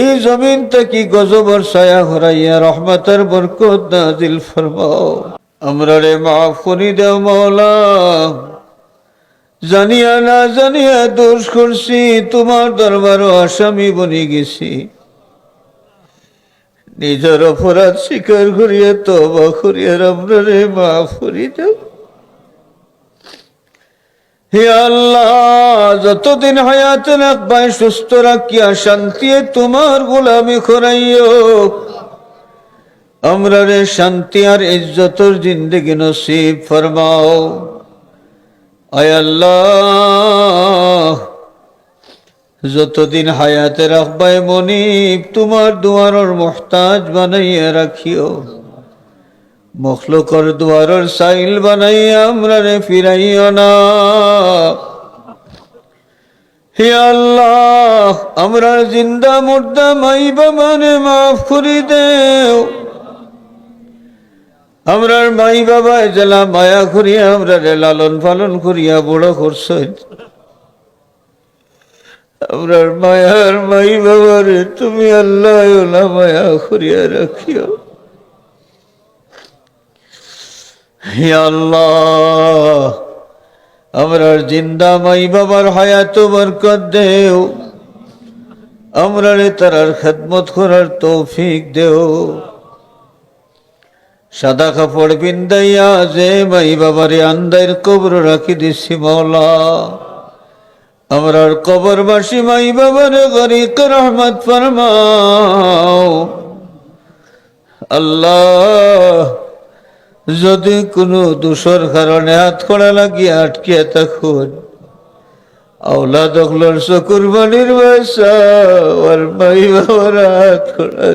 এই জমিন থেকে গজবর ছায়া হরাইয়া রহমতের বরকত নাজিল ফরমাও। আমরা রে মাফ করি দেও মৌলা জানিয়া না জানিয়া দোষ করছি, তোমার দরবারও আসামি বনি গেছি। নিজের অপরাধ স্বীকার করিয়া তবা করিয়া আমরা রে মাফ করি দেও হে আল্লাহ, যতদিন হায়াতে রাখবাই সুস্থ রাখিয়া শান্তি তোমার গোলামি খরাইও। আমরা রে শান্তি আর ইজ্জতর জিন্দগি নসিব ফরমাও। আয় আল্লাহ, যতদিন হায়াতে রাখবাই মনিব, তোমার দুয়ারর মোহতাজ বানাইয়া রাখিও। মখলুকর দুয়ারর সাইল বানাই আমরা রে ফিরাইও না। হে আল্লাহ, আমরা জিন্দা মুর্দা মাই বাবানে মাফ করি দেও। আমরার মাই বাবা জেলা মায়া করিয়া আমরা রে লালন পালন করিয়া বড় করছেন আমরার মায়ার মাই বাবারে তুমি আল্লাহ মায়া করিয়া রাখিও। হে আল্লাহ আমরার জিন্দা মাই বাবার হায়াত বরকত দেও। আমরা রে তারার খেদমত করার তৌফিক দেও। সাদা কাপড় বিন্দাইয়া যে মাই বাবারে আন্দাইর কবর রাখি দিছি মৌলা। আমরার কবরবাসী মাই বাবার গরিক রহমত ফরমাও। আল্লাহ যদি কোনো দোষর কারণে হাত করা লাগিয়ে আটকিয়ে থাকুন আওলা দখলর চকুর বাসা আর বাবার হাত করা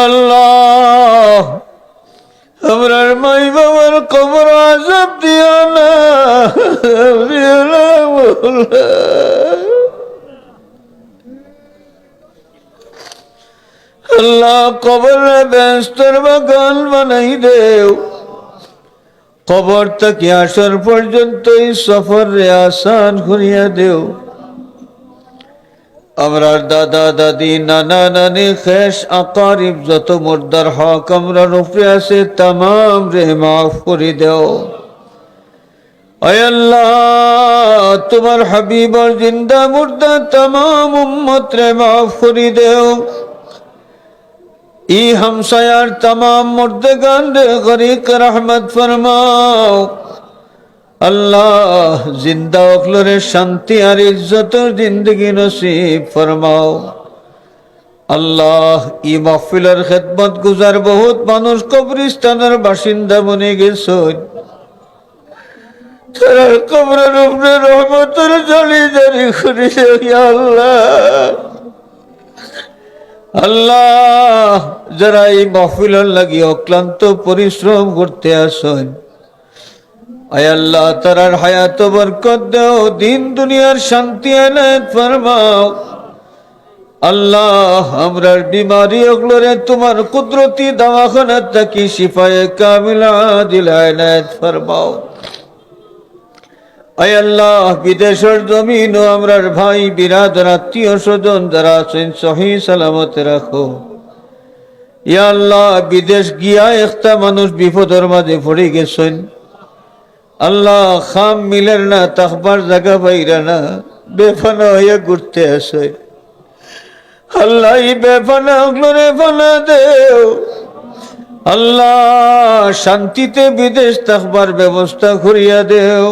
আল্লাহ মাই বাবার কবর আজাব দিও না দিও না আল্লাহ কবরে ব্যস্তর বাগান বানাই দেও। কবর থেকে আসার পর্যন্ত এই সফর রে আসান করিয়া দেও। আমরা দাদা, দাদি, নানা, নানি খেস আকারিব, যত মুর্দার হক আমরা রূপে আছে তাম রে মাফ করে দেও। আল্লাহ, তোমার হাবিবর জিন্দা মুর্দা তাম উম্মত রে মাফ করে দেও। ই হামসায়ার তমাম মর্দগান রে গরিক রহমত ফরমাও। আল্লাহ জিন্দা অখলরে শান্তি আর ইজ্জত জিন্দগি নসিব ফরমাও। আল্লাহ ই মাহফিলের খেদমত গুজার বহুত মানুষ কবরিস্তানের বাসিন্দা বনে গেছ তারা কবরের উপরে রহমতের জলি জারি করিছে আল্লাহ। আল্লাহ, যারা এই মাহফিলের লাগি অক্লান্ত পরিশ্রম করতে আসেন, আয় আল্লাহ, তারার হায়াত বরকত দেও, দিন দুনিয়ার শান্তি এনায়ত ফরমাও। আল্লাহ আমরার বিমারি ওগুলোরে তোমার কুদরতি দাওয়াখানার থাকি শিফায়ে কামিলা দিলা এনায়ত ফরমাও। আয় আল্লাহ, বিদেশের জমিন ও আমরার ভাই বিরাদর আত্মীয় স্বজন যারা আছেন, সহি সালামতে রাখো। ইয়া আল্লাহ, বিদেশ গিয়া একটা মানুষ বিপদের মাঝে পড়ে গেছেন। আল্লাহ, খাম মিলের না, তাকবার জায়গা পাইরা না, বেফানা হইয়া ঘুরতে আসে। আল্লাহ বেফানা ওগুলোরে ফানা দেও। আল্লাহ, শান্তিতে বিদেশ থাকবার ব্যবস্থা করিয়া দেও।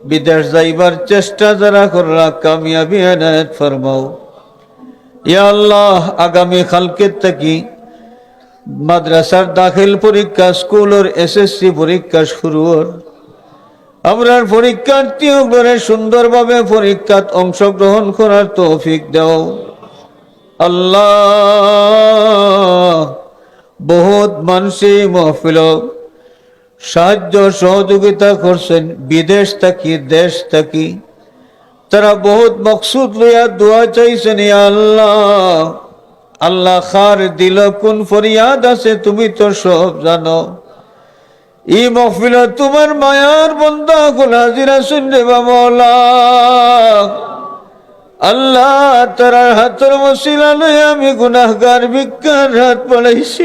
বিদেশ যাইবার চেষ্টা যারা করলা, কামিয়াবি এনায়ত ফরমাও। ইয়া আল্লাহ, আগামী কালকের থাকি মাদ্রাসার দাখিল পরীক্ষা, স্কুলের এসএসসি পরীক্ষা শুরু আমরার পরীক্ষার্থী করে সুন্দরভাবে পরীক্ষাত অংশগ্রহণ করার তৌফিক দেও। আল্লাহ, বহুত মানুষই মহফিল সাহায্য সহযোগিতা করছেন বিদেশ থাকি, দেশ থাকি। তারা বহুত মকসুদ লইয়া দোয়া চাইছেন আল্লাহ আল্লাহ খার দিল, কোন ফরিয়াদ আছে তুমি তো সব জানো। ই মহফিল তোমার মায়ার বন্ধা খোলা জিরা শুনলে বামলা আল্লাহ তারার হাতের মশিলা লই আমি গুনাহগার বিজ্ঞান হাত পড়াইছি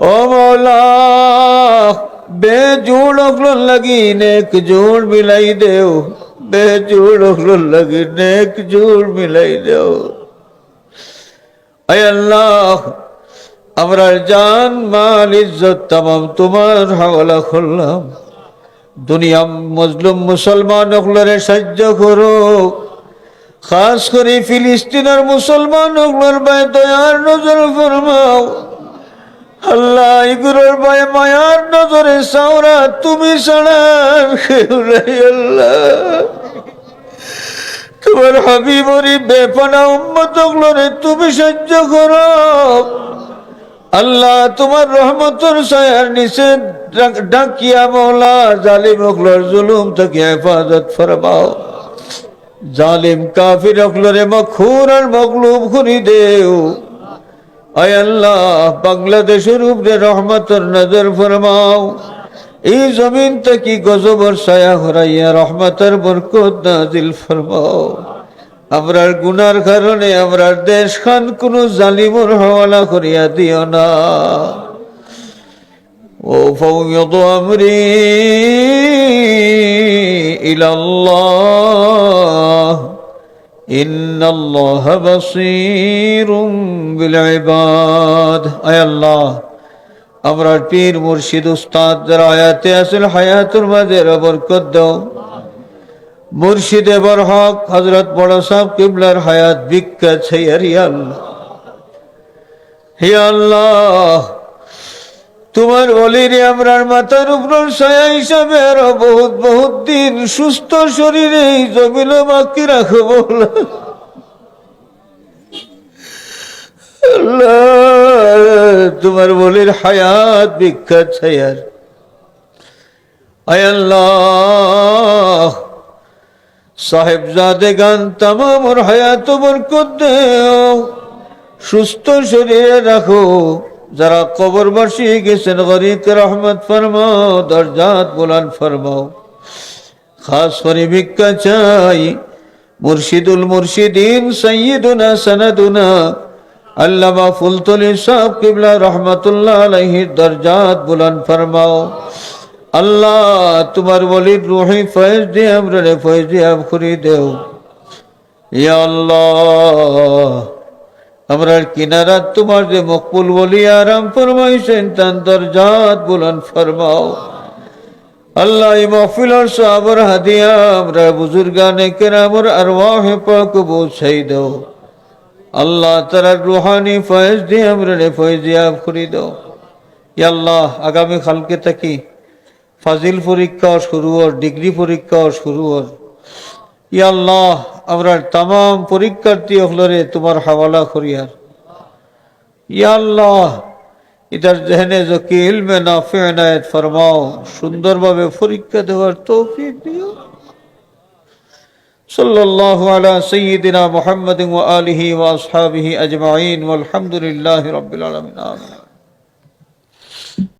ও মৌলা, বেজুড় অকলর লাগি নেক জোড় মিলাই দেও, বেজুড় অকলর লাগি নেক জোড় মিলাই দেও। আয় আল্লাহ, আমরা জান মাল ইজ্জত তাম তোমার হাওলা করলাম। দুনিয়া মজলুম মুসলমান অকলরে সাহায্য করো। খাস করে ফিলিস্তিনের মুসলমান অকলর বাই দয়ার নজর ফরমাও। আল্লাহ ইগুলোর বাই মায়ার নজরে সাওরা, তুমি নাই, আল্লাহ। তোমার হাবিবরি বেপনা উম্মত অকলরে তুমি সাহায্য করো। আল্লাহ, তোমার রহমতর সায়ার নিচে ডাক- ডাকিয়া মৌলা, জালিম অকলর জুলুম থেকে হেফাজত ফরমাও। জালিম কাফির অকলরে মখুর আর মকলুব খুনি দেও। আয় আল্লাহ বাংলাদেশের উপরে রহমতর নজর ফরমাও এই জমিন থেকে গজবর ছায়া হরাইয়া রহমতের বরকত নাজিল ফরমাও আমরার গুনার কারণে আমরার দেশ খান কোন জালিমর হওয়ালা করিয়া দিও না ও فوض أمري إلى الله إن الله بصير بالعباد أي الله আমরার পীর মুর্শিদ উস্তাদ যারা আয়াতে আসল হায়াতুর মাঝে বরকত দাও মুর্শিদে বরহক হজরত বড় সাহেব কিবলার হায়াত বিখ্যাত ছেয়ারি আল্লাহ হে আল্লাহ তোমার বলিরে আমরার মাথার উপর ছায়া হিসাবে আরও বহুত বহুত দিন সুস্থ শরীরে জমিল বাকি রাখো বলা। তোমার বলির হায়াত বিখ্যাত ছায়ার। আল্লাহ, সাহেবজাদে গান তামামর হায়াত বরকত দেও। সুস্থ শরীরে রাখো। যারা কবর বসিয়ে গেছেন গরিক রহমত ফরমাও দরজাত বুলান ফরমাও খাস করে ভিক্ষা চাই মুর্শিদুল মুর্শিদিন সৈয়দুনা সনদুনা। আল্লামা ফুলতলি সাহ কিবলা রহমতুল্লাহ আলহির দরজাত বুলান ফরমাও। আল্লাহ, তোমার বলির রুহি ফয়েজ দিয়ে আমরা ফয়েজ দিয়ে করি দেও। ইয়া আল্লাহ আমরা কিনারা তোমার যে মকবুল বলি আরাম ফরমাইছেন তান দরজাত বুলান ফরমাও। আল্লাহ মহফিলর সাবর হাদিয়া আমরা বুজুর্গানে কেরামর আরওয়াহ পাক পৌঁছাই দাও। আল্লাহ তারার রুহানি ফয়েজ দিয়ে আমরা রে ফয়েজ দিয়াব করি দাও। আল্লাহ আগামী কালকে থাকি ফাজিল পরীক্ষা শুরু হর ডিগ্রি পরীক্ষা শুরু হর আল্লাহ আমরা তাম পরীক্ষার্থী হলরে তোমার হাওয়ালা করিয়ার ইয়া আল্লাহ ইটার জেহনে জকি ইলমে নাফে এনায়েত ফরমাও সুন্দরভাবে পরীক্ষা দেওয়ার তৌফিক দিও صلى الله على سيدنا محمد وآله وأصحابه أجمعين والحمد لله رب العالمين آمين